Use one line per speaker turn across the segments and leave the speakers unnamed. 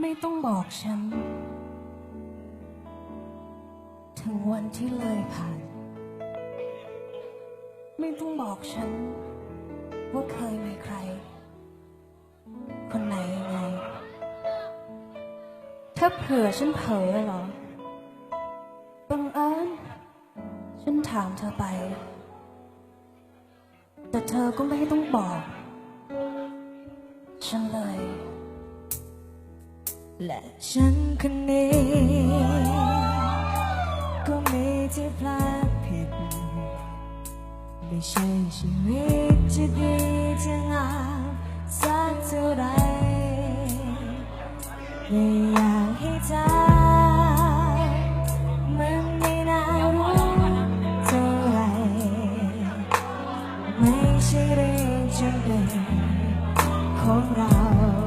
ไม่ต้องบอกฉัน ถึงวันที่เลยผ่าน ไม่ต้องบอกฉัน ว่าเคยมีใคร คนไหนยังไง ถ้าเผื่อฉันเผลอเหรอ บังเอิญฉันถามเธอไป แต่เธอก็ไม่ต้องบอก ฉันเลย
และฉันคนนี้ก็มีที่พลาดผิด ไม่ใช่ชีวิตจะดีจะงามสักเท่าไรไม่อยากให้เธอมันไม่น่ารู้เท่าไรไม่ใช่เรื่องจำเป็นของเรา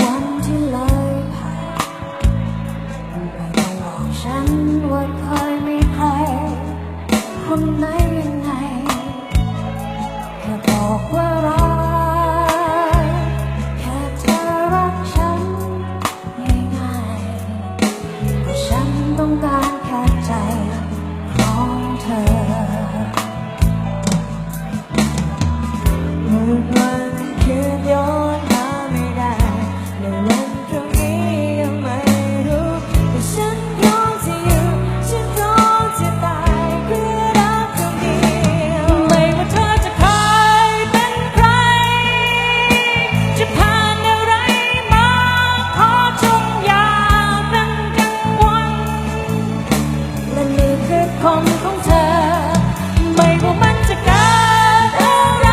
วันที่เลยผ่านไม่ต้องบอกฉันว่าเคยมีใคร คนไหนยังไงแค่บอกว่ารักแค่เธอรักฉันง่ายๆเพราะฉันต้องการแค่ใจของเธอ
เมื่อ คือคน
ของเธอ ไม่ว่ามันจะเกิดอะไร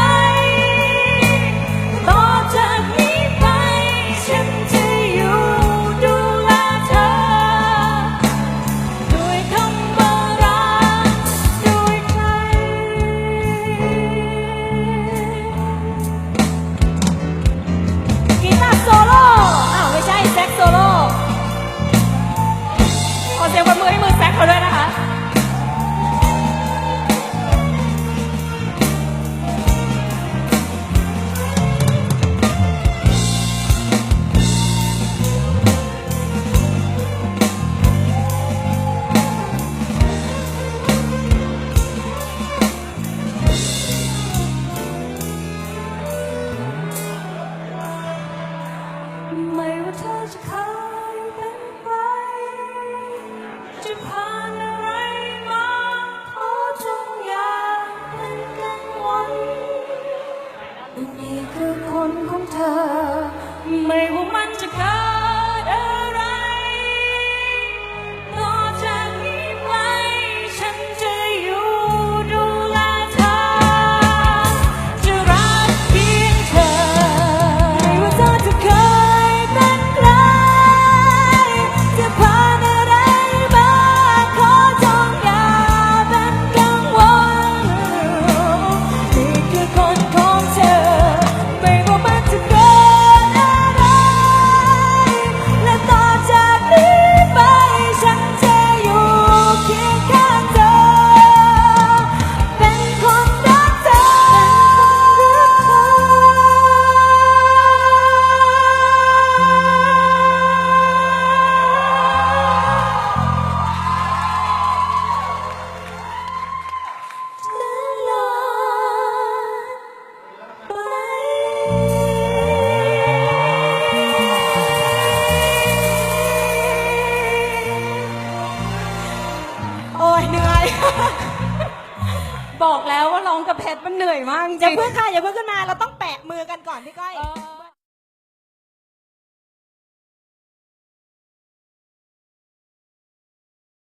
ต่อจากนี้ไป ฉันจะอยู่ดูแลเธอ ด้วยคำว่ารักด้วยใจ
กีตาร์โซโล่อ้าวไม่ใช่แซ็กโซโล่
ขอเสียงปรบมือให้มือแซ็กเขาด้วยนะคะ นี่คือคนของเธอ ไม่ว่ามันจะเกิด เพชรมันเหนื่อยมากจ
อย่า
ริง
เพิ่งค่ะอย่าเพิ่งขึ้นมาเราต้องแปะมือกันก่อนพี่ก้อย
เออ